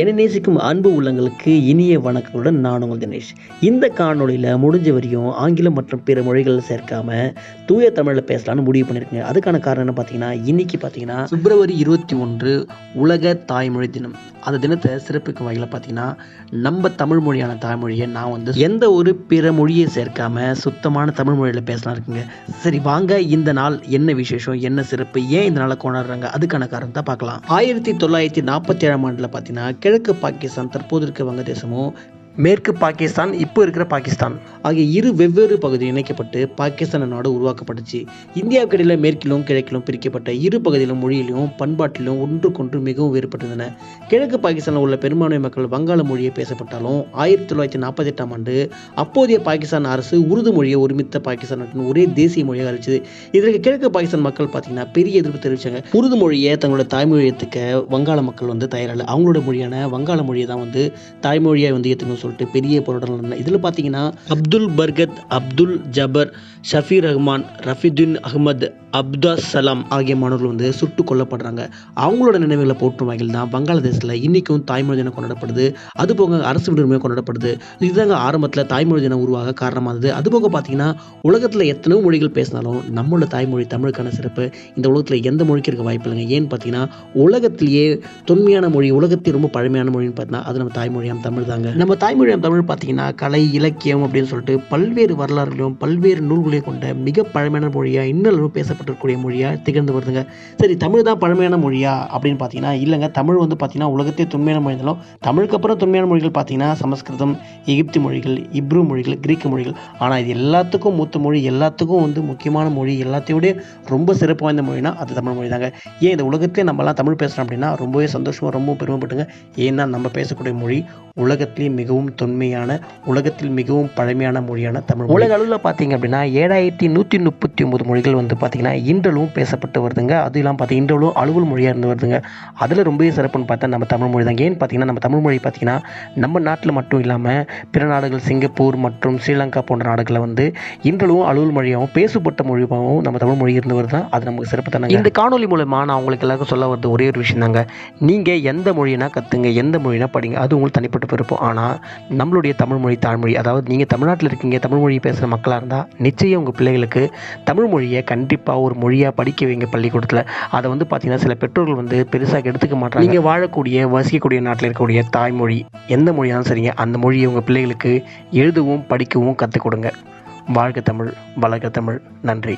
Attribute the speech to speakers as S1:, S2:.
S1: என நேசிக்கும் அன்பு உள்ளங்களுக்கு இனிய வணக்கங்களுடன் நான் உங்கள் தினேஷ் இந்த காணொலியில் முடிஞ்ச வரையும் ஆங்கிலம் மற்றும் பிற மொழிகள் சேர்க்காம தூய தமிழில் பேசலாம்னு முடிவு பண்ணியிருக்கேன் அதுக்கான காரணம் என்ன பார்த்தீங்கன்னா இன்னைக்கு பார்த்தீங்கன்னா
S2: பிப்ரவரி இருபத்தி ஒன்று உலக தாய்மொழி தினம் அந்த தினத்தை சிறப்புக்கு வகையில் பார்த்தீங்கன்னா நம்ம தமிழ் மொழியான தாய்மொழியை நான் வந்து எந்த ஒரு பிற மொழியை சேர்க்காம சுத்தமான தமிழ் மொழியில் பேசலாம் இருக்குங்க சரி வாங்க இந்த நாள் என்ன விசேஷம் என்ன சிறப்பு ஏன் இந்த நாளை கொண்டாடுறாங்க அதுக்கான காரணத்தை பார்க்கலாம் ஆயிரத்தி தொள்ளாயிரத்தி நாற்பத்தி ஏழாம் ஆண்டில் பார்த்தீங்கன்னா கிழக்கு பாகிஸ்தான் தற்போது இருக்க வங்கதேசமோ மேற்கு பாகிஸ்தான் இப்போ இருக்கிற பாகிஸ்தான் ஆகிய இரு வெவ்வேறு பகுதி இணைக்கப்பட்டு பாகிஸ்தான் நாடு உருவாக்கப்பட்டுச்சு இந்தியாவுக்கு இடையில் மேற்கிலும் கிழக்கிலும் பிரிக்கப்பட்ட இரு பகுதியிலும் மொழியிலும் பண்பாட்டிலும் ஒன்றுக்கொன்று மிகவும் வேறுபட்டிருந்தன கிழக்கு பாகிஸ்தானில் உள்ள பெரும்பான்மை மக்கள் வங்காள மொழியை பேசப்பட்டாலும் ஆயிரத்தி தொள்ளாயிரத்தி நாற்பத்தி எட்டாம் ஆண்டு அப்போதைய பாகிஸ்தான் அரசு உருது மொழியை ஒருமித்த பாகிஸ்தான் நாட்டின் ஒரே தேசிய மொழியாக அளிச்சது இதற்கு கிழக்கு பாகிஸ்தான் மக்கள் பார்த்தீங்கன்னா பெரிய எதிர்ப்பு தெரிவிச்சாங்க உருது மொழியை தங்களோட தாய்மொழியத்துக்க வங்காள மக்கள் வந்து தயாரில்லை அவங்களோட மொழியான வங்காள மொழியை தான் வந்து தாய்மொழியாக வந்து ஏற்றுக்கணும் சொல்லிட்டு பெரிய போராட்டம் நடந்தது இதில் பார்த்தீங்கன்னா அப்துல் பர்கத் அப்துல் ஜபர் ஷஃபி ரஹ்மான் ரஃபிதுன் அகமது அப்துல் சலாம் ஆகிய மாணவர்கள் வந்து சுட்டு கொல்லப்படுறாங்க அவங்களோட நினைவுகளை போற்றும் வகையில் தான் வங்காளதேசத்தில் இன்றைக்கும் தாய்மொழி தினம் கொண்டாடப்படுது அது போக அரசு விடுமுறை கொண்டாடப்படுது இதுதாங்க ஆரம்பத்தில் தாய்மொழி தினம் உருவாக காரணமானது அது போக பார்த்தீங்கன்னா உலகத்தில் எத்தனையோ மொழிகள் பேசினாலும் நம்மளோட தாய்மொழி தமிழுக்கான சிறப்பு இந்த உலகத்தில் எந்த மொழிக்கு இருக்க வாய்ப்பு இல்லைங்க ஏன்னு பார்த்தீங்கன்னா உலகத்திலேயே தொன்மையான மொழி உலகத்தில் ரொம்ப பழமையான மொழின்னு பார்த்தீங்கன்னா அது நம்ம தாய்மொழியாம் தமிழ் தாங்க நம்ம தாய்மொழியாம் தமிழ் பார்த்தீங்கன்னா கலை இலக்கியம் அப்படின்னு சொல்லிட்டு பல்வேறு வரலாறுகளையும் பல்வேறு நூல்களையும் கொண்ட மிக பழமையான மொழியாக இன்னும் பேசப்படும் பேசப்பட்டிருக்கக்கூடிய மொழியாக திகழ்ந்து வருதுங்க சரி தமிழ் தான் பழமையான மொழியா அப்படின்னு பார்த்தீங்கன்னா இல்லைங்க தமிழ் வந்து பார்த்தீங்கன்னா உலகத்தே தொன்மையான மொழி இருந்தாலும் தமிழுக்கு அப்புறம் தொன்மையான மொழிகள் பார்த்தீங்கன்னா சமஸ்கிருதம் எகிப்தி மொழிகள் இப்ரு மொழிகள் கிரீக்கு மொழிகள் ஆனால் இது எல்லாத்துக்கும் மூத்த மொழி எல்லாத்துக்கும் வந்து முக்கியமான மொழி எல்லாத்தையோடய ரொம்ப சிறப்பு வாய்ந்த மொழினா அது தமிழ் மொழி தாங்க ஏன் இந்த உலகத்திலே நம்மலாம் தமிழ் பேசுகிறோம் அப்படின்னா ரொம்பவே சந்தோஷமாக ரொம்ப பெருமைப்பட்டுங்க ஏன்னா நம்ம பேசக்கூடிய மொழி உலகத்திலேயே மிகவும் தொன்மையான உலகத்தில் மிகவும் பழமையான மொழியான தமிழ் உலக அளவில் பார்த்தீங்க அப்படின்னா ஏழாயிரத்தி நூற்றி முப்பத்தி ஒம்பது மொழிகள் வந்து பார்த்திங்கன்னா இன்றளவும் பேசப்பட்டு வருதுங்க அது இல்லாமல் பார்த்தீங்கன்னா இன்றளவும் அலுவல் மொழியாக இருந்து வருதுங்க அதில் ரொம்பவே சிறப்புன்னு பார்த்தா நம்ம தமிழ் மொழி தான் ஏன்னு பார்த்தீங்கன்னா நம்ம தமிழ் மொழி பார்த்தீங்கன்னா நம்ம நாட்டில் மட்டும் இல்லாமல் பிற நாடுகள் சிங்கப்பூர் மற்றும் ஸ்ரீலங்கா போன்ற நாடுகளில் வந்து இன்றளவும் அலுவல் மொழியாகவும் பேசுபட்ட மொழியாகவும் நம்ம தமிழ் மொழி இருந்து வருது அது நமக்கு சிறப்பு தானே இந்த காணொலி மூலமாக நான் உங்களுக்கு எல்லாருக்கும் சொல்ல வருது ஒரே ஒரு விஷயம் தாங்க நீங்கள் எந்த மொழினா கற்றுங்க எந்த மொழினா படிங்க அது உங்களுக்கு தனிப்பட்ட பாதிக்கப்பட்டிருப்போம் ஆனால் நம்மளுடைய தமிழ்மொழி தாய்மொழி அதாவது நீங்கள் தமிழ்நாட்டில் இருக்கீங்க தமிழ்மொழி பேசுகிற மக்களாக இருந்தால் நிச்சயம் உங்கள் பிள்ளைகளுக்கு தமிழ் மொழியை கண்டிப்பாக ஒரு மொழியாக படிக்க வைங்க பள்ளிக்கூடத்தில் அதை வந்து பார்த்திங்கன்னா சில பெற்றோர்கள் வந்து பெருசாக எடுத்துக்க மாட்டாங்க நீங்கள் வாழக்கூடிய வசிக்கக்கூடிய நாட்டில் இருக்கக்கூடிய தாய்மொழி எந்த மொழியாலும் சரிங்க அந்த மொழியை உங்கள் பிள்ளைகளுக்கு எழுதவும் படிக்கவும் கற்றுக் கொடுங்க வாழ்க தமிழ் வளர்க தமிழ் நன்றி